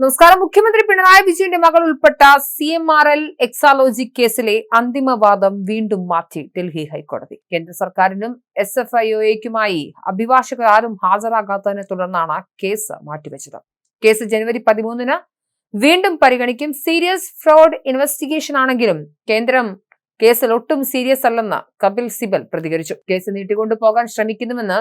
നമസ്കാരം. മുഖ്യമന്ത്രി പിണറായി വിജയന്റെ മകൾ ഉൾപ്പെട്ട C M R L Exalogic കേസിലെ അന്തിമവാദം വീണ്ടും മാറ്റി ഡൽഹി ഹൈക്കോടതി. കേന്ദ്ര സർക്കാരിനും എസ് എഫ് ഐ ഒയ്ക്കുമായി അഭിഭാഷകർ ആരും ഹാജരാകാത്തതിനെ തുടർന്നാണ് കേസ് മാറ്റിവെച്ചത്. കേസ് ജനുവരി പതിമൂന്നിന് വീണ്ടും പരിഗണിക്കും. സീരിയസ് ഫ്രോഡ് ഇൻവെസ്റ്റിഗേഷൻ ആണെങ്കിലും കേന്ദ്രം കേസിൽ ഒട്ടും സീരിയസ് അല്ലെന്ന് കപിൽ സിബൽ പ്രതികരിച്ചു. കേസ് നീട്ടിക്കൊണ്ടുപോകാൻ ശ്രമിക്കുന്നുവെന്ന്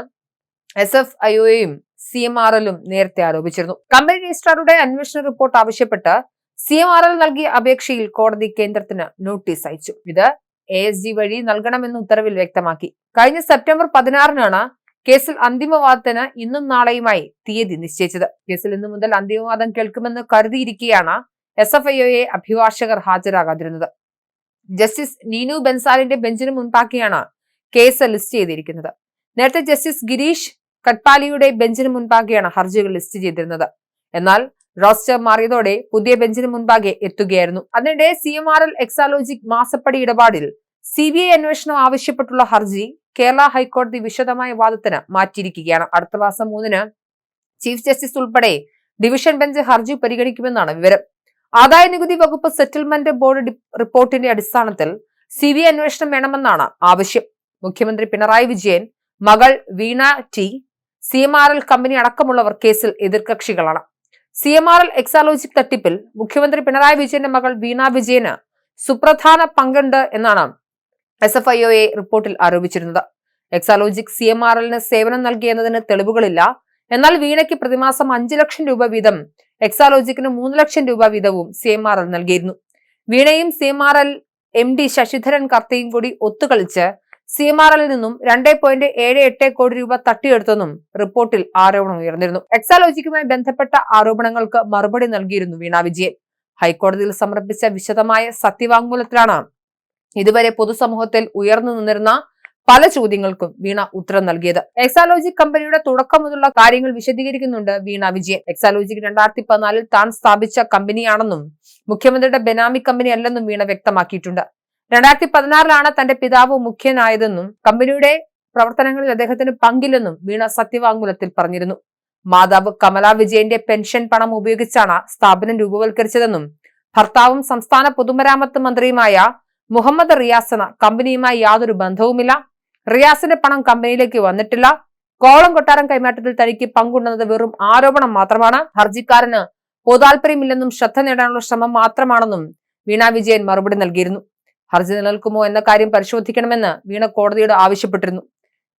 എസ് എഫ് ഐ ഒയും സി എം ആർ എല്ലും നേരത്തെ ആരോപിച്ചിരുന്നു. കമ്പനി രജിസ്ട്രാറുടെ അന്വേഷണ റിപ്പോർട്ട് ആവശ്യപ്പെട്ട് സി എം ആർ എൽ നൽകിയ അപേക്ഷയിൽ കോടതി കേന്ദ്രത്തിന് നോട്ടീസ് അയച്ചു. ഇത് എ എസ് ജി വഴി നൽകണമെന്ന് ഉത്തരവിൽ വ്യക്തമാക്കി. കഴിഞ്ഞ സെപ്റ്റംബർ പതിനാറിനാണ് കേസിൽ അന്തിമവാദത്തിന് ഇന്നും നാളെയുമായി തീയതി നിശ്ചയിച്ചത്. കേസിൽ ഇന്നു മുതൽ അന്തിമവാദം കേൾക്കുമെന്ന് കരുതിയിരിക്കെയാണ് എസ് എഫ് ഐ ഒയെ അഭിഭാഷകർ ഹാജരാകാതിരുന്നത്. ജസ്റ്റിസ് നീനു ബെൻസാലിന്റെ ബെഞ്ചിന് മുൻപാക്കിയാണ് കേസ് ലിസ്റ്റ് ചെയ്തിരിക്കുന്നത്. നേരത്തെ ജസ്റ്റിസ് ഗിരീഷ് കട്പാലിയുടെ ബെഞ്ചിന് മുൻപാകെയാണ് ഹർജികൾ ലിസ്റ്റ് ചെയ്തിരുന്നത്. എന്നാൽ റോസ്റ്റർ മാറിയതോടെ പുതിയ ബെഞ്ചിന് മുൻപാകെ എത്തുകയായിരുന്നു. അതിനിടെ C M R L Exalogic മാസപ്പടി ഇടപാടിൽ സി ബി ഐ അന്വേഷണം ആവശ്യപ്പെട്ടുള്ള ഹർജി കേരള ഹൈക്കോടതി വിശദമായ വാദത്തിന് മാറ്റിയിരിക്കുകയാണ്. അടുത്ത മാസം മൂന്നിന് ചീഫ് ജസ്റ്റിസ് ഉൾപ്പെടെ ഡിവിഷൻ ബെഞ്ച് ഹർജി പരിഗണിക്കുമെന്നാണ് വിവരം. ആദായ നികുതി വകുപ്പ് സെറ്റിൽമെന്റ് ബോർഡ് റിപ്പോർട്ടിന്റെ അടിസ്ഥാനത്തിൽ സി ബി ഐ അന്വേഷണം വേണമെന്നാണ് ആവശ്യം. മുഖ്യമന്ത്രി പിണറായി വിജയൻ മകൾ Veena T C M R L company അടക്കമുള്ളവർ കേസിൽ എതിർകക്ഷികളാണ്. C M R L Exalogic തട്ടിപ്പിൽ മുഖ്യമന്ത്രി പിണറായി വിജയന്റെ മകൾ വീണ വിജയന് സുപ്രധാന പങ്കുണ്ട് എന്നാണ് S F I O A റിപ്പോർട്ടിൽ ആരോപിച്ചിരുന്നത്. എക്സാലോജിക് സി എം ആർ എല്ലിന് സേവനം നൽകിയെന്നതിന് തെളിവുകളില്ല. എന്നാൽ വീണയ്ക്ക് പ്രതിമാസം അഞ്ചു ലക്ഷം രൂപ വീതം എക്സാലോജിക്കിന് മൂന്ന് ലക്ഷം രൂപ വീതവും സി എം ആർ എൽ നൽകിയിരുന്നു. വീണയും C M R L M D Sasidharan കർത്തയും കൂടി ഒത്തുകളിച്ച് സി എം ആർ എല്ലിൽ നിന്നും രണ്ട് പോയിന്റ് ഏഴ് എട്ട് കോടി രൂപ തട്ടിയെടുത്തെന്നും റിപ്പോർട്ടിൽ ആരോപണം ഉയർന്നിരുന്നു. എക്സാലോജിക്കുമായി ബന്ധപ്പെട്ട ആരോപണങ്ങൾക്ക് മറുപടി നൽകിയിരുന്നു വീണ വിജയൻ. ഹൈക്കോടതിയിൽ സമർപ്പിച്ച വിശദമായ സത്യവാങ്മൂലത്തിലാണ് ഇതുവരെ പൊതുസമൂഹത്തിൽ ഉയർന്നു നിന്നിരുന്ന പല ചോദ്യങ്ങൾക്കും വീണ ഉത്തരം നൽകിയത്. എക്സാലോജി കമ്പനിയുടെ തുടക്കം മുതലുള്ള കാര്യങ്ങൾ വിശദീകരിക്കുന്നുണ്ട് വീണ വിജയൻ. എക്സാലോജിക്ക് രണ്ടായിരത്തി പതിനാലിൽ താൻ സ്ഥാപിച്ച കമ്പനിയാണെന്നും മുഖ്യമന്ത്രിയുടെ ബെനാമി കമ്പനി അല്ലെന്നും വീണ വ്യക്തമാക്കിയിട്ടുണ്ട്. രണ്ടായിരത്തി പതിനാറിലാണ് തന്റെ പിതാവ് മുഖ്യനായതെന്നും കമ്പനിയുടെ പ്രവർത്തനങ്ങളിൽ അദ്ദേഹത്തിന് പങ്കില്ലെന്നും വീണ സത്യവാങ്മൂലത്തിൽ പറഞ്ഞിരുന്നു. മാതാവ് കമല വിജയന്റെ പെൻഷൻ പണം ഉപയോഗിച്ചാണ് സ്ഥാപനം രൂപവൽക്കരിച്ചതെന്നും ഭർത്താവും സംസ്ഥാന പൊതുമരാമത്ത് മന്ത്രിയുമായ മുഹമ്മദ് റിയാസിന് കമ്പനിയുമായി യാതൊരു ബന്ധവുമില്ല. റിയാസിന്റെ പണം കമ്പനിയിലേക്ക് വന്നിട്ടില്ല. കോളം കൊട്ടാരം കൈമാറ്റത്തിൽ തനിക്ക് പങ്കുണ്ടെന്നത് വെറും ആരോപണം മാത്രമാണ്. ഹർജിക്കാരന് പൊതാൽപര്യമില്ലെന്നും ശ്രദ്ധ നേടാനുള്ള ശ്രമം മാത്രമാണെന്നും വീണ വിജയൻ മറുപടി നൽകിയിരുന്നു. ഹർജി നിലനിൽക്കുമോ എന്ന കാര്യം പരിശോധിക്കണമെന്ന് വീണ കോടതിയോട് ആവശ്യപ്പെട്ടിരുന്നു.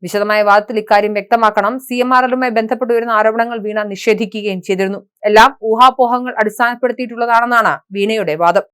വിശദമായ വാദത്തിൽ ഇക്കാര്യം വ്യക്തമാക്കണം. സി എം ആർ എല്ലുമായി ബന്ധപ്പെട്ട് വരുന്ന ആരോപണങ്ങൾ വീണ നിഷേധിക്കുകയും ചെയ്തിരുന്നു. എല്ലാം ഊഹാപോഹങ്ങൾ അടിസ്ഥാനപ്പെടുത്തിയിട്ടുള്ളതാണെന്നാണ് വീണയുടെ വാദം.